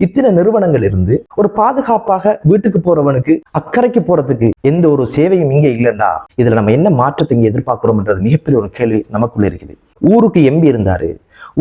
இத்தனை நிறுவனங்கள் இருந்து ஒரு பாதுகாப்பாக வீட்டுக்கு போறவனுக்கு அக்கறைக்கு போறதுக்கு எந்த ஒரு சேவையும் இங்க இல்லைன்னா இதுல நம்ம என்ன மாற்றத்தை இங்க எதிர்பார்க்கிறோம்ன்றது மிகப்பெரிய ஒரு கேள்வி நமக்குள்ள இருக்குது. ஊருக்கு எம்பி இருந்தாரு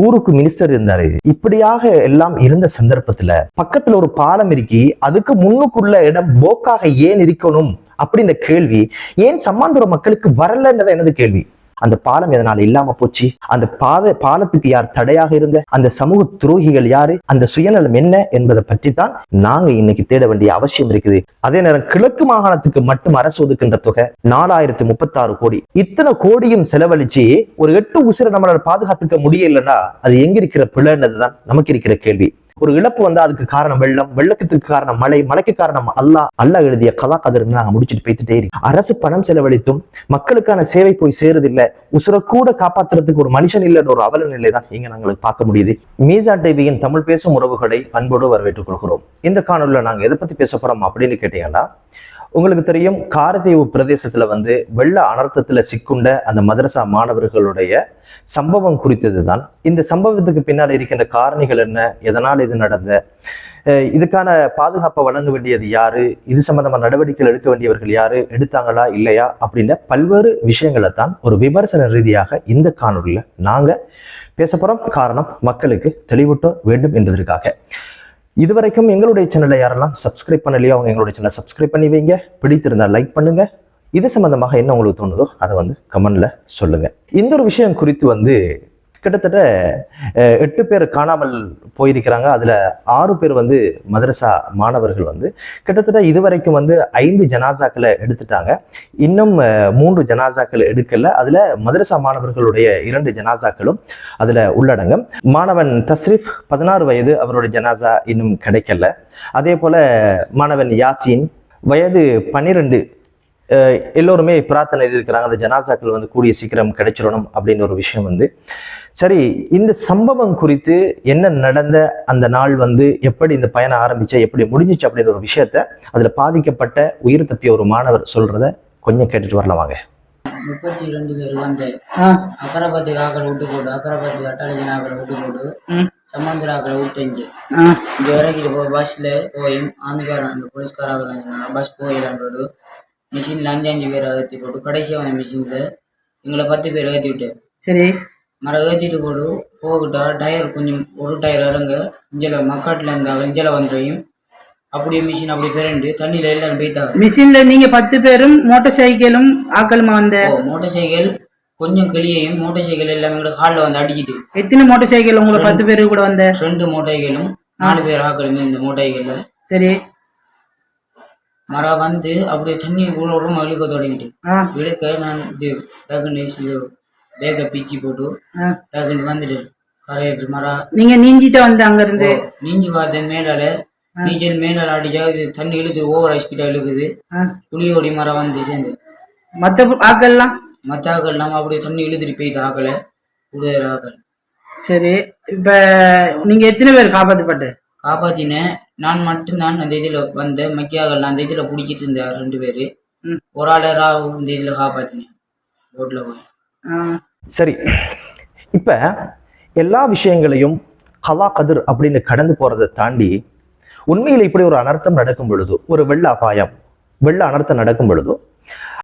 ஊருக்கு மினிஸ்டர் இருந்தாரு இப்படியாக எல்லாம் இருந்த சந்தர்ப்பத்துல பக்கத்துல ஒரு பாலம் இருக்கி அதுக்கு முன்னுக்குள்ள இடம் போக்காக ஏன் இருக்கணும் அப்படின்ற கேள்வி ஏன் சம்மாந்துற மக்களுக்கு வரலன்றத எனது கேள்வி. அந்த பாலம் எதனால இல்லாம போச்சு? அந்த பாத பாலத்துக்கு யார் தடையாக இருந்த? அந்த சமூக துரோகிகள் யாரு? அந்த சுயநலம் என்ன என்பதை பற்றி தான் நாங்க இன்னைக்கு தேட வேண்டிய அவசியம் இருக்குது. அதே நேரம் கிழக்கு மாகாணத்துக்கு மட்டும் அரசு ஒதுக்கின்ற தொகை நாலாயிரத்தி முப்பத்தாறு கோடி. இத்தனை கோடியும் செலவழிச்சு ஒரு எட்டு உசிரை நம்மளால பாதுகாத்துக்க முடியலன்னா அது எங்க இருக்கிற பிள்ளைன்றதுதான் நமக்கு இருக்கிற கேள்வி. ஒரு இழப்பு வந்தா அதுக்கு காரணம் வெள்ளம் வெள்ளத்துக்கு காரணம் மழை மழைக்கு காரணம் அல்லா அல்லாஹ் எழுதிய கதா கதிர்னு நாங்க முடிச்சுட்டு போயிட்டே இருக்கோம். அரசு பணம் செலவழித்தும் மக்களுக்கான சேவை போய் சேருதில்லை உசுர கூட காப்பாத்துறதுக்கு ஒரு மனுஷன் இல்லைன்ற ஒரு அவல நிலை தான் இங்க நாங்களுக்கு பார்க்க முடியுது. மீசா டிவியின் தமிழ் பேசும் உறவுகளை அன்போடு வரவேற்றுக் கொள்கிறோம். இந்த காணொலியில் நாங்க எதை பத்தி பேச போறோம் அப்படின்னு கேட்டீங்கன்னா உங்களுக்கு தெரியும் காரதீவு பிரதேசத்துல வந்து வெள்ள அனர்த்தத்துல சிக்குண்ட அந்த மதரசா மாணவர்களுடைய சம்பவம் குறித்தது தான் இந்த சம்பவத்துக்கு பின்னால் இருக்கின்ற காரணிகள் என்ன? எதனால் இது நடந்த? இதுக்கான பாதுகாப்பை வழங்க வேண்டியது யாரு? இது சம்பந்தமான நடவடிக்கைகள் எடுக்க வேண்டியவர்கள் யாரு? எடுத்தாங்களா? இல்லையா? அப்படின்ற பல்வேறு விஷயங்களை தான் ஒரு விமர்சன ரீதியாக இந்த காணொலியில் நாங்க பேச போறோம். காரணம் மக்களுக்கு தெளிவூட்ட வேண்டும் என்பதற்காக. இதுவரைக்கும் எங்களுடைய சேனலை யாரெல்லாம் சப்ஸ்கிரைப் பண்ணலையோ அவங்க எங்களுடைய சேனலை சப்ஸ்கிரைப் பண்ணி வைங்க. பிடித்திருந்தா லைக் பண்ணுங்க. இது சம்பந்தமாக என்ன உங்களுக்கு தோணுதோ அதை வந்து கமெண்ட்ல சொல்லுங்க. இந்த ஒரு விஷயம் குறித்து வந்து கிட்டத்தட்ட எட்டு பேர் காணாமல் போயிருக்கிறாங்க. அதில் ஆறு பேர் வந்து மதரசா மாணவர்கள் வந்து கிட்டத்தட்ட இதுவரைக்கும் வந்து ஐந்து ஜனாசாக்களை எடுத்துட்டாங்க. இன்னும் மூன்று ஜனாசாக்கள் எடுக்கல. அதில் மதரசா மாணவர்களுடைய இரண்டு ஜனாசாக்களும் அதில் உள்ளடங்கும் மாணவன் தஸ்ரீஃப் பதினாறு வயது அவருடைய ஜனாசா இன்னும் கிடைக்கல. அதே போல் மாணவன் யாசின் வயது பன்னிரெண்டு எல்லோருமே பிரார்த்தனை இருக்கிறாங்க அந்த ஜனாசாக்கள் வந்து கூடிய சீக்கிரம் கிடைச்சிடணும் அப்படின்னு ஒரு விஷயம் வந்து சரி இந்த சம்பவம் குறித்து என்ன நடந்த அந்த நாள் வந்து எப்படி இந்த பயணம் ஆரம்பிச்ச எப்படி முடிஞ்சிச்சு அப்படின்ற ஒரு விஷயத்த அதுல பாதிக்கப்பட்ட உயிர் தப்பிய ஒரு மாணவர் சொல்றத கொஞ்சம் கேட்டுட்டு வரலாம் வாங்க. முப்பத்தி ரெண்டு பேர் வந்து ஆ. அக்கரைப்பத்துக்கு ஆக்களை விட்டு போடு அக்கரைப்பத்துக்கு அட்டாளஜன் ஆக்களை விட்டு போடு ம். சம்மந்தர் ஆக்களை விட்டு இங்கே வரைக்கும் போ பஸ்ஸில் போய் ஆமிக்காரன் அந்த போலீஸ்கார ஆகலாம் பஸ் போயிடலான்றோடு மிஷினில் அஞ்சு அஞ்சு பேரை ஏற்றி போட்டு கடைசியாக வந்த மிஷினில் எங்களை பத்து பேர் ஏற்றி விட்டு சரி. ஏற்றிட்டு போடு. போகிட்டா டயர் கொஞ்சம் ஒரு டயர் இறங்க. இஞ்சில் மக்காட்டில் இருந்தாங்க இஞ்சில் வந்துடும் அப்படியே மிஷின் அப்படி பிறண்டு தண்ணியில் எல்லாரும் போய்த்தாங்க மிஷின்ல நீங்க பத்து பேரும் மோட்டார் சைக்கிளும் ஆக்களுமா வந்த? மோட்டார் சைக்கிள் கொஞ்சம் கிளியையும் மோட்டார் சைக்கிள் எல்லாமே கூட காலில் வந்து அடிக்கிட்டு. எத்தனை மோட்டார் சைக்கிள் உங்களை பத்து பேரு கூட வந்த? ரெண்டு மூட்டைகளும் நாலு பேர் ஆக்களுமே இந்த மூட்டைகள்ல சரி. மரம் வந்து அப்படியே தண்ணி கூட உடம்பு இழுக்க தொடங்கிட்டு. இழுக்க நான் இது டக்குன்னு பேக்கை பிச்சு போட்டு வந்துட்டு கரையிட்டு மரம் நீங்க நீஞ்சிட்டு வந்த அங்க இருந்து? நீஞ்சி பார்த்தேன் மேலால. நீச்சல் மேலால அடிச்சா இது தண்ணி இழுத்து ஓவர் ஸ்பீடாக இழுக்குது. புளியோடி மரம் வந்து சேர்ந்து. மத்த ஆக்கள்லாம்? மற்ற ஆக்கள் இல்லாமல் அப்படியே தண்ணி இழுத்துட்டு போயிட்டு ஆக்கலை. கூடுதல் ஆக்கள். சரி இப்ப நீங்க எத்தனை பேர் காப்பாற்றப்பட்டு காப்பாத்தினேன். நான் மட்டும்தான் அந்த இதில் வந்தேன். மக்கியாக்கள் அந்த இதில் பிடிச்சிட்டு இருந்தேன் ரெண்டு பேர். ஒரு ஆள் ராவு இந்த இதில் காப்பாத்தினேன். போட்டில் போய். சரி. இப்போ எல்லா விஷயங்களையும் கலா கதிர் அப்படின்னு கடந்து போகிறத தாண்டி உண்மையில் இப்படி ஒரு அனர்த்தம் நடக்கும் பொழுது ஒரு வெள்ள அபாயம் வெள்ள அனர்த்தம் நடக்கும் பொழுது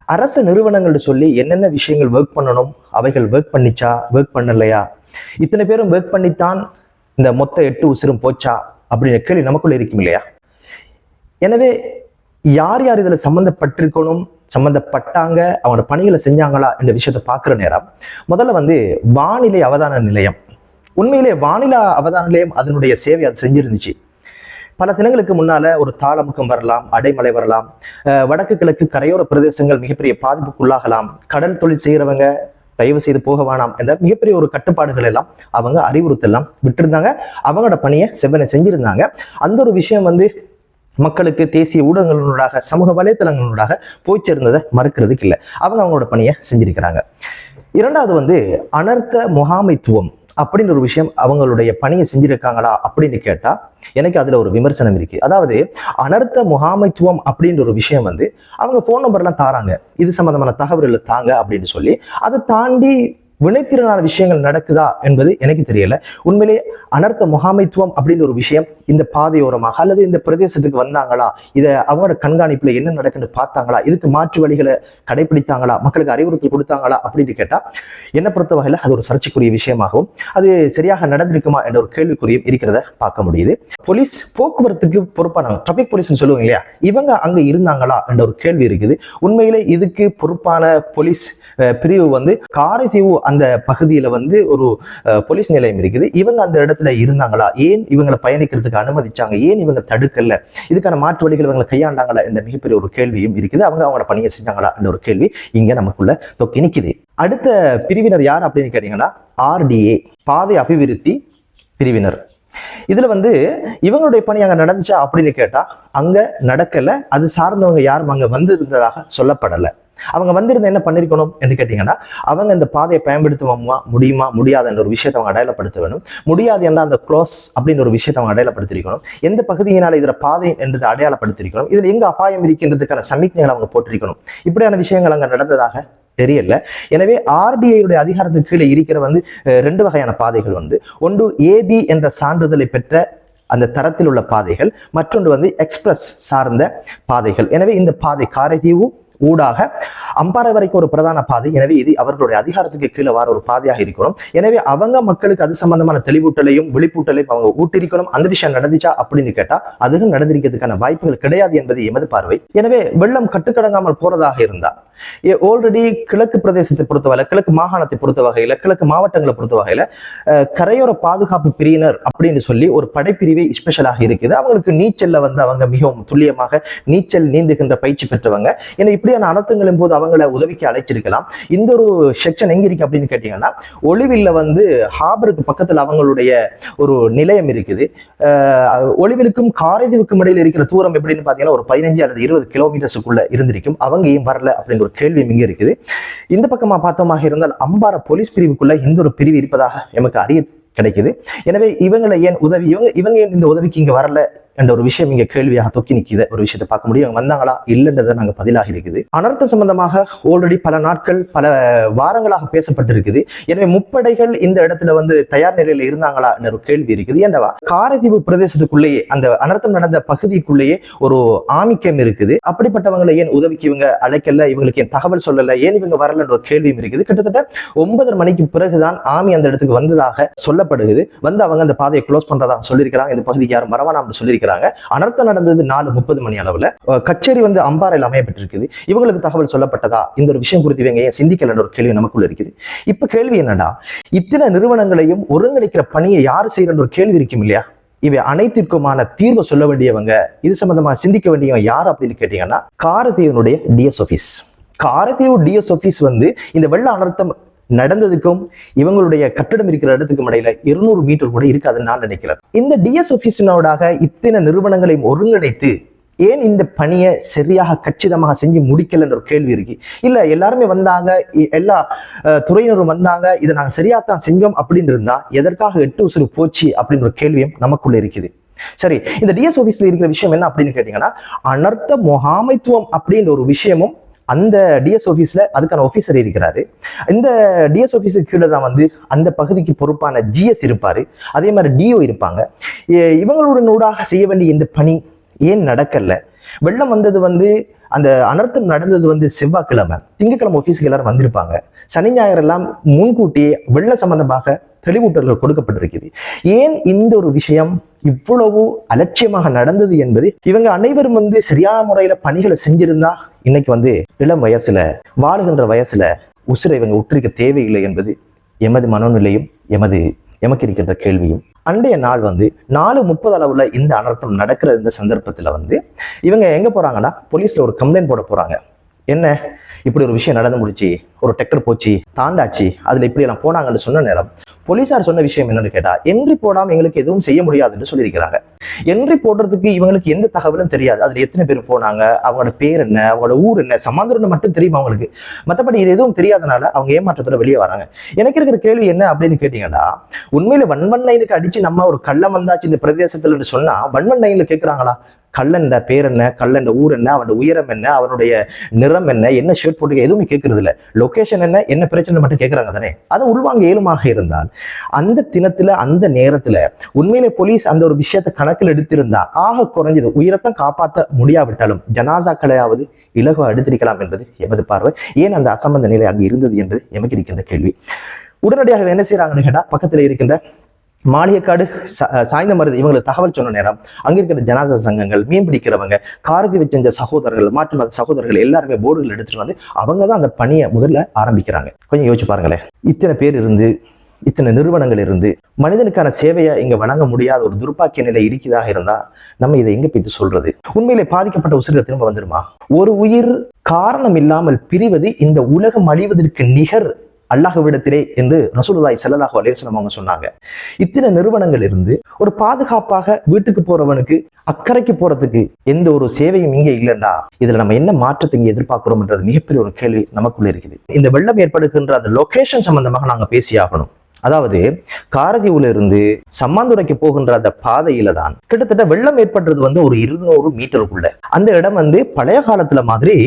அரசு நிறுவனங்கள் சொல்லி என்னென்ன விஷயங்கள் ஒர்க் பண்ணணும் அவைகள் ஒர்க் பண்ணிச்சா ஒர்க் பண்ணலையா? இத்தனை பேரும் ஒர்க் பண்ணித்தான் இந்த மொத்த எட்டு உசிரும் போச்சா? அப்படின்னு கேள்வி நமக்குள்ள இருக்கும் இல்லையா? எனவே யார் யார் இதில் சம்மந்தப்பட்டிருக்கணும் சம்மந்தப்பட்டாங்க அவங்களோட பணிகளை செஞ்சாங்களா என்ற விஷயத்தை பார்க்குற நேரம் முதல்ல வந்து வானிலை அவதான நிலையம். உண்மையிலே வானிலை அவதான நிலையம் அதனுடைய சேவை அது செஞ்சிருந்துச்சு. பல தினங்களுக்கு முன்னால ஒரு தாளமுக்கம் வரலாம் அடைமலை வரலாம் அஹ் வடக்கு கிழக்கு கரையோர பிரதேசங்கள் மிகப்பெரிய பாதிப்புக்குள்ளாகலாம் கடல் தொழில் செய்கிறவங்க தயவு செய்து போக வேணாம் என்ற மிகப்பெரிய ஒரு கட்டுப்பாடுகள் எல்லாம் அவங்க அறிவுறுத்தலாம் விட்டுருந்தாங்க. அவங்களோட பணியை செவ்வனை செஞ்சிருந்தாங்க. அந்த ஒரு விஷயம் வந்து மக்களுக்கு தேசிய ஊடகங்களினூடாக சமூக வலைத்தளங்களினூடாக போய் சேர்ந்ததை மறுக்கிறதுக்கு இல்லை. அவங்க அவங்களோட பணியை செஞ்சிருக்கிறாங்க. இரண்டாவது வந்து அனர்த்த முகாமைத்துவம் அப்படின்னு ஒரு விஷயம் அவங்களுடைய பணியை செஞ்சிருக்காங்களா அப்படின்னு கேட்டால் எனக்கு அதில் ஒரு விமர்சனம் இருக்குது அதாவது அனர்த்த முகாமைத்துவம் அப்படின்ற ஒரு விஷயம் வந்து அவங்க ஃபோன் நம்பர்லாம் தாராங்க. இது சம்மந்தமான தகவல்களை தாங்க அப்படின்னு சொல்லி அதை தாண்டி வினைத்திறனான விஷயங்கள் நடக்குதா என்பது எனக்கு தெரியல. உண்மையிலே அனர்த்த முகாமைத்துவம் அப்படின்னு ஒரு விஷயம் இந்த பாதையோரமாக அல்லது இந்த பிரதேசத்துக்கு வந்தாங்களா? இதை அவங்களோட கண்காணிப்புல என்ன நடக்குன்னு பார்த்தாங்களா? இதுக்கு மாற்று வழிகளை கடைபிடித்தாங்களா மக்களுக்கு அறிவுறுத்தல் கொடுத்தாங்களா? அப்படின்னு கேட்டா என்னை பொறுத்த வகையில் அது ஒரு சர்ச்சைக்குரிய விஷயமாகவும் அது சரியாக நடந்திருக்குமா என்ற ஒரு கேள்விக்குறியும் இருக்கிறத பார்க்க முடியுது. போலீஸ் போக்குவரத்துக்கு பொறுப்பானவங்க டிராபிக் போலீஸ்னு சொல்லுவாங்க இல்லையா? இவங்க அங்க இருந்தாங்களா என்ற ஒரு கேள்வி இருக்குது. உண்மையிலே இதுக்கு பொறுப்பான போலீஸ் பிரிவு வந்து காரைதீவு அந்த பகுதியில் வந்து ஒரு போலீஸ் நிலையம் இருக்குது. இவங்க அந்த இடத்துல இருந்தாங்களா? ஏன் இவங்களை பயணிக்கிறதுக்கு அனுமதிச்சாங்க? ஏன் இவங்க தடுக்கல? இதுக்கான மாற்று வழிகள் இவங்களை கையாண்டாங்களா? என்ற மிகப்பெரிய ஒரு கேள்வியும் இருக்குது. அவங்க அவங்களோட பணியை செஞ்சாங்களா? என்ற ஒரு கேள்வி இங்கே நமக்குள்ள தொக்கி நிக்குது. அடுத்த பிரிவினர் யார் அப்படின்னு கேட்டீங்கன்னா ஆர்டிஏ பாதை அபிவிருத்தி பிரிவினர். இதுல வந்து இவங்களுடைய பணி அங்க நடந்துச்சா அப்படின்னு கேட்டா அங்க நடக்கல. அது சார்ந்தவங்க யாரும் அங்க வந்திருந்ததாக சொல்லப்படலை. அவங்க வந்திருந்த என்ன பண்ணிருக்கணும் என்று கேட்டீங்கன்னா அவங்க இந்த பாதையை பயன்படுத்துவோமா முடியுமா முடியாதுன்ற ஒரு விஷயத்தை அவங்க அடையாளப்படுத்த வேணும். முடியாது என்றால் அந்த க்ளோஸ் அப்படின்ற ஒரு விஷயத்தை அவங்க அடையாளப்படுத்திருக்கணும். எந்த பகுதியினால் இதில் பாதை என்றதை அடையாளப்படுத்திருக்கணும். இதில் எங்கே அபாயம் இருக்கின்றதுக்கான சமிக்ஞைகளை அவங்க போட்டிருக்கணும் இப்படியான விஷயங்கள் அங்கே நடந்ததாக தெரியல. எனவே ஆர்பிஐயுடைய அதிகாரத்துக்கு கீழே இருக்கிற வந்து ரெண்டு வகையான பாதைகள் வந்து. ஒன்று ஏபி என்ற சான்றிதழை பெற்ற அந்த தரத்தில் உள்ள பாதைகள். மற்றொன்று வந்து எக்ஸ்பிரஸ் சார்ந்த பாதைகள். எனவே இந்த பாதை காரைதீவு ஊடாக அம்பாறை வரைக்கும் ஒரு பிரதான பாதை. எனவே இது அவர்களுடைய அதிகாரத்துக்கு கீழே வர ஒரு பாதையாக இருக்கணும். எனவே அவங்க மக்களுக்கு அது சம்பந்தமான தெளிவூட்டலையும் விழிப்பூட்டலையும் அவங்க ஊட்டிருக்கணும் அந்த விஷயம் நடந்துச்சா அப்படின்னு கேட்டா அதுவும் நடந்திருக்கிறதுக்கான வாய்ப்புகள் கிடையாது என்பது எமது பார்வை. எனவே வெள்ளம் கட்டுக்கடங்காமல் போறதாக இருந்தா ஆல்ரெடி கிழக்கு பிரதேசத்தை பொறுத்த வகையில் கிழக்கு மாகாணத்தை பொறுத்த வகையில் கிழக்கு மாவட்டங்களை பொறுத்த வகையில் கரையோர பாதுகாப்பு பிரிவினர் அப்படின்னு சொல்லி ஒரு படைப்பிரிவே ஸ்பெஷலாக இருக்குது. அவங்களுக்கு நீச்சல்ல வந்து அவங்க மிகவும் துல்லியமாக நீச்சல் நீந்துகின்ற பயிற்சி பெற்றவங்க. ஏன்னா இப்படியான அனர்த்தங்களின் போது அவங்கள உதவிக்கு அழைச்சிருக்கலாம். இந்த ஒரு செக்ஷன் எங்க இருக்கு அப்படின்னு கேட்டீங்கன்னா ஒளிவில்ல வந்து ஹாபருக்கு பக்கத்தில் அவங்களுடைய ஒரு நிலையம் இருக்குது. ஒளிவிலுக்கும் காரைதீவுக்கும் இடையில் இருக்கிற தூரம் எப்படின்னு பார்த்தீங்கன்னா ஒரு பதினஞ்சு அல்லது இருபது கிலோமீட்டர்ஸுக்குள்ள இருந்திருக்கும். அவங்க ஏன் வரல அப்படின்னு ஒரு கேள்வி இங்க இருக்குது. இந்த பக்கமா பார்த்தோமாக இருந்தால் அம்பாறை போலீஸ் பிரிவுக்குள்ள இந்த ஒரு பிரிவு இருப்பதாக எமக்கு அறிய கிடைக்குது. எனவே இவங்களை ஏன் உதவி இவங்க இவங்க ஏன் இந்த உதவிக்கு இங்க வரல? என்ற ஒரு விஷயம் இங்க கேள்வியாக தொக்கி நிக்கிது. ஒரு விஷயத்தை பார்க்க முடியும். அவங்க வந்தாங்களா? இல்லைன்றதை நாங்க பதிலாக இருக்குது. அனர்த்தம் சம்பந்தமாக ஆல்ரெடி பல நாட்கள் பல வாரங்களாக பேசப்பட்டிருக்குது. எனவே முப்படைகள் இந்த இடத்துல வந்து தயார் நிலையில இருந்தாங்களா என்ற ஒரு கேள்வி இருக்குது. ஏண்டவா? காரைதீவு பிரதேசத்துக்குள்ளேயே அந்த அனர்த்தம் நடந்த பகுதிக்குள்ளேயே ஒரு ஆமிக்கம் இருக்குது. அப்படிப்பட்டவங்களை ஏன் உதவிக்கு இவங்க அழைக்கல? இவங்களுக்கு ஏன் தகவல் சொல்லல? ஏன் இவங்க வரலன்ற ஒரு கேள்வியும் இருக்குது. கிட்டத்தட்ட ஒன்பதரை மணிக்கு பிறகுதான் ஆமி அந்த இடத்துக்கு வந்ததாக சொல்லப்படுகிறது. வந்து அவங்க அந்த பாதையை க்ளோஸ் பண்றதாக சொல்லியிருக்கிறாங்க. இந்த பகுதிக்கு யாரும் வரவானாம்னு சொல்லியிருக்கிறாங்க. அனர்த்தம் நடந்தது நாலு முப்பது மணி அளவுல. கச்சேரி வந்து அம்பாறையில் அமையப்பட்டிருக்குது. இவங்களுக்கு தகவல் சொல்லப்பட்டதா? இந்த ஒரு விஷயம் குறித்து இவங்க ஏன் சிந்திக்கலன்ற ஒரு கேள்வி நமக்குள்ள இருக்குது. இப்ப கேள்வி என்னன்னா இத்தனை நிறுவனங்களையும் ஒருங்கிணைக்கிற பணியை யார் செய்யறன்ற ஒரு கேள்வி இருக்கும் இல்லையா? இவை அனைத்திற்குமான தீர்வு சொல்ல வேண்டியவங்க இது சம்பந்தமா சிந்திக்க வேண்டியவங்க யார் அப்படின்னு கேட்டீங்கன்னா காரதேவனுடைய DS office Karadev DS office வந்து இந்த வெள்ள அனர்த்தம் நடந்ததுக்கும் இவங்களுடைய கட்டடம் இருக்கிற இடத்துக்கும் இடையில இருநூறு மீட்டர் கூட இருக்காதுன்னு நான் நினைக்கிறேன். இந்த டிஎஸ் ஆபீஸினோடாக இத்தனை நிறுவனங்களையும் ஒருங்கிணைத்து ஏன் இந்த பணியை சரியாக கச்சிதமாக செஞ்சு முடிக்கலன்ற ஒரு கேள்வி இருக்கு. இல்ல எல்லாருமே வந்தாங்க எல்லா துறையினரும் வந்தாங்க இதை நாங்க சரியா தான் செஞ்சோம் அப்படின்னு இருந்தா எதற்காக எட்டு உசுறு போச்சு அப்படின்ற ஒரு கேள்வியும் நமக்குள்ள இருக்குது. சரி இந்த டிஎஸ் ஆபீஸ்ல இருக்கிற விஷயம் என்ன அப்படின்னு கேட்டீங்கன்னா அனர்த்த முகாமைத்துவம் அப்படின்ற ஒரு விஷயமும் அந்த டிஎஸ் ஆஃபீஸில் அதுக்கான ஆஃபீஸர் இருக்கிறாரு. இந்த டிஎஸ் ஆஃபீஸுக்கு கீழே தான் வந்து அந்த பகுதிக்கு பொறுப்பான ஜிஎஸ் இருப்பார். அதே மாதிரி டிஓ இருப்பாங்க. இ- இவங்களுடன் ஊடாக செய்ய வேண்டிய இந்த பணி ஏன் நடக்கல? வெள்ளம் வந்தது வந்து அந்த அனர்த்தம் நடந்தது வந்து செவ்வாய்க்கிழமை. திங்கக்கிழமை ஆஃபீஸுக்கு எல்லாரும் வந்திருப்பாங்க. சனி ஞாயிறு எல்லாம் முன்கூட்டியே வெள்ள சம்பந்தமாக தெளிவூட்டல்கள் கொடுக்கப்பட்டிருக்குது. ஏன் இந்த ஒரு விஷயம் இவ்வளவு அலட்சியமாக நடந்தது என்பது? இவங்க அனைவரும் வந்து சரியான முறையில பணிகளை செஞ்சிருந்தா இன்னைக்கு வந்து இளம் வயசுல வாழுகின்ற வயசுல உசுரை இவங்க உற்றிருக்க தேவையில்லை என்பது எமது மனோநிலையும் எமது எமக்கு இருக்கின்ற கேள்வியும். அண்டைய நாள் வந்து நாலு முப்பது அளவுல இந்த அனர்த்தம் நடக்கிற இந்த சந்தர்ப்பத்துல வந்து இவங்க எங்க போறாங்கன்னா போலீஸ்ல ஒரு கம்ப்ளைண்ட் போட போறாங்க. என்ன? இப்படி ஒரு விஷயம் நடந்து முடிச்சு ஒரு டெக்டர் போச்சு தாண்டாச்சு அதுல இப்படி எல்லாம் போனாங்கன்னு சொன்ன நேரம் போலீசார் சொன்ன விஷயம் என்னன்னு கேட்டா என்றி போடாம எங்களுக்கு எதுவும் செய்ய முடியாதுன்னு சொல்லியிருக்கிறாங்க. என்றி போடுறதுக்கு இவங்களுக்கு எந்த தகவலும் தெரியாது. அதுல எத்தனை பேர் போனாங்க அவங்களோட பேர் என்ன அவங்களோட ஊர் என்ன சமாந்தரம் மட்டும் தெரியும் அவங்களுக்கு? மற்றபடி இது எதுவும் தெரியாதனால அவங்க ஏமாற்றத்தோட வெளியே வராங்க. எனக்கு இருக்கிற கேள்வி என்ன அப்படின்னு கேட்டீங்கன்னா உண்மையில வன்வன் லைனுக்கு அடிச்சு நம்ம ஒரு கள்ளம் வந்தாச்சு இந்த பிரதேசத்துல சொன்னா வன்வன் லைன்ல கேட்கறாங்களா கள்ளன் பேர் என்ன கள்ளன் ஊர் என்ன அவனோட உயரம் என்ன அவனுடைய நிறம் என்ன என்ன ஷர்ட் போட்டு எதுவுமே கேட்கறது இல்ல லொகேஷன் என்ன என்ன பிரச்சனை மட்டும் கேட்கறாங்க தானே. அதை உள்வாங்க ஏழுமாக இருந்தால் அந்த தினத்துல அந்த நேரத்துல உண்மையிலே போலீஸ் அந்த ஒரு விஷயத்தை கணக்கில் எடுத்திருந்தா ஆக குறைஞ்சது உயரத்தை காப்பாற்ற முடியாவிட்டாலும் ஜனாசாக்களையாவது இலகுவா எடுத்திருக்கலாம் என்பது எமது பார்வை. ஏன் அந்த அசம்பந்த நிலை அங்கு இருந்தது என்பது எமக்கு இருக்கின்ற கேள்வி. உடனடியாக என்ன செய்யறாங்கன்னு கேட்டா பக்கத்துல இருக்கின்ற மாளிகைக்காடு சா- சாய்ந்த மருது இவங்களுக்கு தகவல் சொன்ன நேரம் அங்க இருக்கிற ஜனாசா சங்கங்கள் மீன் பிடிக்கிறவங்க காரதி வச்ச சகோதரர்கள் மாற்று மத சகோதரர்கள் எல்லாருமே போர்டுகள் எடுத்துட்டு வந்து அவங்க தான் அந்த பணியை முதல்ல ஆரம்பிக்கிறாங்க. கொஞ்சம் யோசிச்சு பாருங்களேன். இத்தனை பேர் இருந்து இத்தனை நிறுவனங்கள் இருந்து மனிதனுக்கான சேவையை இங்க வழங்க முடியாத ஒரு துர்ப்பாக்கிய நிலை இருக்கிறதாக இருந்தா நம்ம இதை எங்க போய் சொல்றது? உண்மையிலே பாதிக்கப்பட்ட உசிர்கள் திரும்ப வந்துருமா? ஒரு உயிர் காரணம் இல்லாமல் பிரிவது இந்த உலகம் அழிவதற்கு நிகர் அல்லாஹுவிடத்திலே என்று ரசூலுல்லாஹி செல்லதாக அலைஹி அவங்க சொன்னாங்க. இத்தனை நிறுவனங்கள் இருந்து ஒரு பாதுகாப்பாக வீட்டுக்கு போறவனுக்கு அக்கறைக்கு போறதுக்கு எந்த ஒரு சேவையும் இங்கே இல்லைண்டா. இதுல நம்ம என்ன மாற்றத்தை இங்க எதிர்பார்க்கிறோம்ன்றது மிகப்பெரிய ஒரு கேள்வி நமக்குள்ள இருக்குது. இந்த வெள்ளம் ஏற்படுகின்ற அந்த லொகேஷன் சம்பந்தமாக நாங்க பேசியாகணும். அதாவது காரதீவுல இருந்து சம்மாந்துறைக்கு போகின்ற அந்த பாதையில தான் கிட்டத்தட்ட வெள்ளம் ஏற்படுறது வந்து ஒரு இருநூறு மீட்டருக்குள்ள. அந்த இடம் வந்து பழைய காலத்துல மாதிரி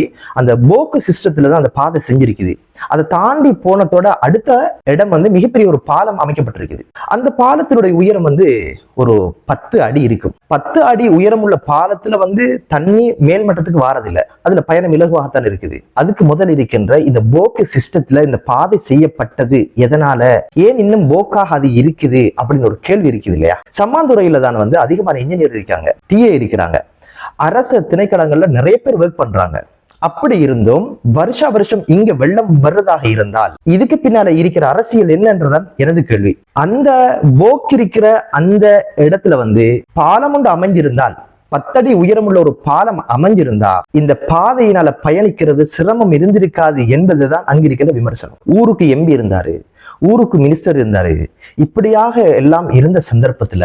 அந்த போக்கு சிஸ்டத்துல தான் அந்த பாதை செஞ்சிருக்குது. அதை தாண்டி போனதோட அடுத்த இடம் வந்து மிகப்பெரிய ஒரு பாலம் அமைக்கப்பட்டிருக்குது. அந்த பாலத்தினுடைய உயரம் வந்து ஒரு பத்து அடி இருக்கும். பத்து அடி உயரமுள்ள பாலத்துல வந்து தண்ணி மேல்மட்டத்துக்கு வாரதில்லை. அதுல பயணம் இலகுவாகத்தான் இருக்குது. அதுக்கு முதல் இருக்கின்ற இந்த போக்கு சிஸ்டத்துல இந்த பாதை செய்யப்பட்டது எதனால? ஏன் இன்னும் போக்காக அது இருக்குது? அப்படின்னு ஒரு கேள்வி இருக்குது இல்லையா? சம்மாந்துறையில தான் வந்து அதிகமான இன்ஜினியர் இருக்காங்க. டிஏ இருக்கிறாங்க. அரசு திணைக்களங்கள்ல நிறைய பேர் ஒர்க் பண்றாங்க. அப்படி இருந்தும் வருஷா வருஷம் இங்க வெள்ளம் வர்றதாக இருந்தால் இதுக்கு பின்னால இருக்கிற அரசியல் என்னன்றதான் எனது கேள்வி. அந்த போக் இருக்கிற அந்த இடத்துல வந்து பாலம் ஒன்று அமைஞ்சிருந்தால் பத்தடி உயரமுள்ள ஒரு பாலம் அமைஞ்சிருந்தா இந்த பாதையினால பயணிக்கிறது சிரமம் இருந்திருக்காது என்பதுதான் அங்கிருக்கிற விமர்சனம். ஊருக்கு எம்பி இருந்தாரு ஊருக்கு மினிஸ்டர் இருந்தாரு இப்படியாக எல்லாம் இருந்த சந்தர்ப்பத்துல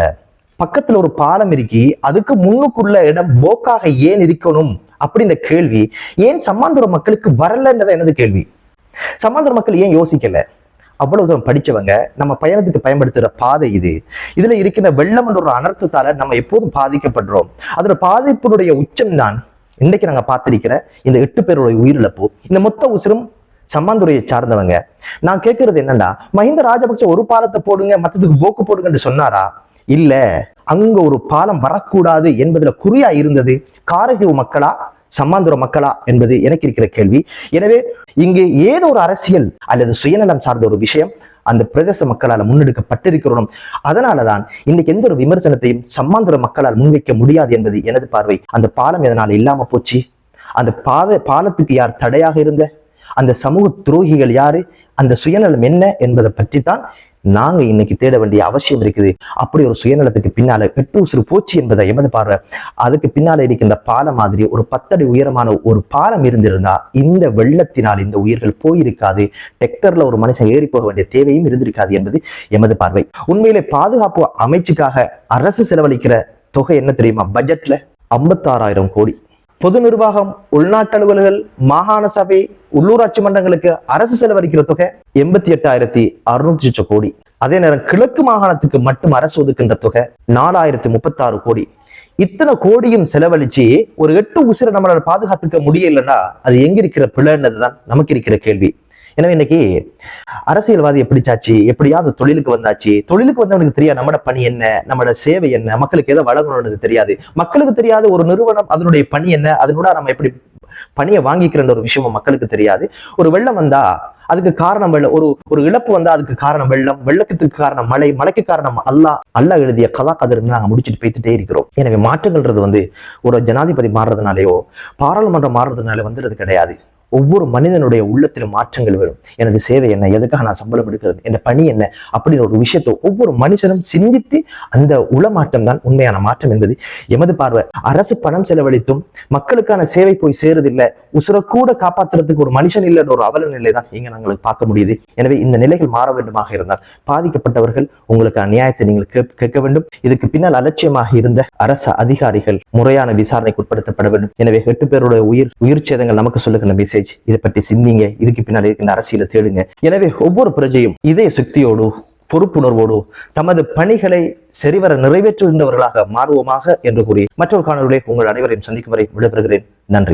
பக்கத்துல ஒரு பாலம் இருக்கி அதுக்கு முன்னுக்குள்ள இடம் போக்காக ஏன் இருக்கணும்? அப்படி இந்த கேள்வி ஏன் சம்மாந்துர மக்களுக்கு வரலன்றத எனது கேள்வி? சம்மாந்துர மக்கள் ஏன் யோசிக்கல? அவ்வளவு தூரம் படிச்சவங்க நம்ம பயணத்துக்கு பயன்படுத்துற பாதை இது. இதுல இருக்கிற வெள்ளம் என்ற ஒரு அனர்த்தத்தால நம்ம எப்போதும் பாதிக்கப்படுறோம். அதோட பாதிப்பினுடைய உச்சம் தான் இன்னைக்கு நாங்க பார்த்திருக்கிற இந்த எட்டு பேருடைய உயிரிழப்பு. இந்த மொத்த உசிரும் சம்மாந்துறையை சார்ந்தவங்க. நான் கேட்கறது என்னன்னா மஹிந்த ராஜபக்ச ஒரு பாலத்தை போடுங்க மத்ததுக்கு போக்கு போடுங்கன்னு சொன்னாரா? இல்ல அங்க ஒரு பாலம் வரக்கூடாது என்பதுல குறியா இருந்தது? காரதீவு மக்களா? சம்மாந்துர மக்களா? என்பது எனக்கு இருக்கிற கேள்வி. எனவே இங்கு ஏதோ ஒரு அரசியல் அல்லது சுயநலம் சார்ந்த ஒரு விஷயம் அந்த பிரதேச மக்களால் முன்னெடுக்கப்பட்டிருக்கிறோம். அதனாலதான் இன்னைக்கு எந்த ஒரு விமர்சனத்தையும் சம்மாந்துர மக்களால் முன்வைக்க முடியாது என்பது எனது பார்வை. அந்த பாலம் எதனால் இல்லாம போச்சு? அந்த பாத பாலத்துக்கு யார் தடையாக இருந்த? அந்த சமூக துரோகிகள் யாரு? அந்த சுயநலம் என்ன என்பதை பற்றி தான் நாங்க இன்னைக்கு தேட வேண்டிய அவசியம் இருக்குது. அப்படி ஒரு சுயநலத்துக்கு பின்னால எட்டு உசுறு போச்சு என்பதை எமது பார்வை. அதுக்கு பின்னால இருக்கின்ற பாலம் மாதிரி ஒரு பத்தடி உயரமான ஒரு பாலம் இருந்திருந்தா இந்த வெள்ளத்தினால் இந்த உயிர்கள் போயிருக்காது. டெக்டர்ல ஒரு மனுஷன் ஏறி போக வேண்டிய தேவையும் இருந்திருக்காது என்பது எமது பார்வை. உண்மையிலே பாதுகாப்பு அமைச்சுக்காக அரசு செலவழிக்கிற தொகை என்ன தெரியுமா? பட்ஜெட்ல ஐம்பத்தாறாயிரம் கோடி. பொது நிர்வாகம் உள்நாட்டு அலுவலர்கள் மாகாண சபை உள்ளூராட்சி மன்றங்களுக்கு அரசு செலவழிக்கிற தொகை எண்பத்தி எட்டாயிரத்தி அறுநூத்தி லட்சம் கோடி. அதே நேரம் கிழக்கு மாகாணத்துக்கு மட்டும் அரசு ஒதுக்கின்ற தொகை நாலாயிரத்தி முப்பத்தாறு கோடி. இத்தனை கோடியும் செலவழிச்சு ஒரு எட்டு உசிரை நம்மளால பாதுகாத்துக்க முடியலன்னா அது எங்க இருக்கிற பிள்ளைன்னதுதான் நமக்கு இருக்கிற கேள்வி. எனவே இன்னைக்கு அரசியல்வாதி எப்படிச்சாச்சு? எப்படியாவது தொழிலுக்கு வந்தாச்சு? தொழிலுக்கு வந்தவனுக்கு தெரியாது நம்மட பணி என்ன? நம்மளோட சேவை என்ன? மக்களுக்கு எதை வழங்கணும்னு தெரியாது. மக்களுக்கு தெரியாத ஒரு நிறுவனம் அதனுடைய பணி என்ன? அதனோட நம்ம எப்படி பணியை வாங்கிக்கிறன்ற ஒரு விஷயமும் மக்களுக்கு தெரியாது. ஒரு வெள்ளம் வந்தா அதுக்கு காரணம் வெள்ளம் ஒரு ஒரு இழப்பு வந்தா அதுக்கு காரணம் வெள்ளம் வெள்ளத்துக்கு காரணம் மழை மழைக்கு காரணம் அல்லா அல்லாஹ் எழுதிய கதா கதிர்னு நாங்கள் முடிச்சுட்டு போய்த்துட்டே இருக்கிறோம். எனவே மாற்றங்கள்ன்றது வந்து ஒரு ஜனாதிபதி மாறுறதுனாலயோ பாராளுமன்றம் மாறுறதுனால வந்துடுறது கிடையாது. ஒவ்வொரு மனிதனுடைய உள்ளத்திலும் மாற்றங்கள் வரும். எனது சேவை என்ன? எதுக்காக நான் சம்பளம் எடுக்கிறது? என் பணி என்ன? அப்படின்னு ஒரு விஷயத்தை ஒவ்வொரு மனுஷனும் சிந்தித்து அந்த உளமாற்றம் தான் உண்மையான மாற்றம் என்பது. எமது பார்வை அரசு பணம் செலவழித்தும் மக்களுக்கான சேவை போய் சேருதில்லை. உசுர கூட காப்பாத்துறதுக்கு ஒரு மனுஷன் இல்லைன்ற ஒரு அவல நிலை தான் இங்கே நாங்கள் பார்க்க முடியுது. எனவே இந்த நிலைகள் மாற வேண்டுமாக இருந்தால் பாதிக்கப்பட்டவர்கள் உங்களுக்கு அநியாயத்தை நீங்கள் கேட்க வேண்டும். இதுக்கு பின்னால் அலட்சியமாக இருந்த அரசு அதிகாரிகள் முறையான விசாரணைக்கு உட்படுத்தப்பட வேண்டும். எனவே எட்டு பேருடைய உயிர் உயிர் சேதங்கள் நமக்கு சொல்லுகின்ற மெசேஜ் இதை பற்றி சிந்திங்க. இதுக்கு பின்னால் இருக்கின்ற அரசியலை தேடுங்க. எனவே ஒவ்வொரு பிரஜையும் இதய சக்தியோடு பொறுப்புணர்வோடு தமது பணிகளை சரிவர நிறைவேற்றுகின்றவர்களாக மாறுவோமாக என்று கூறி மற்றொரு காணொலியை உங்கள் அனைவரையும் சந்திக்கும் வரை விடைபெறுகிறேன். நன்றி.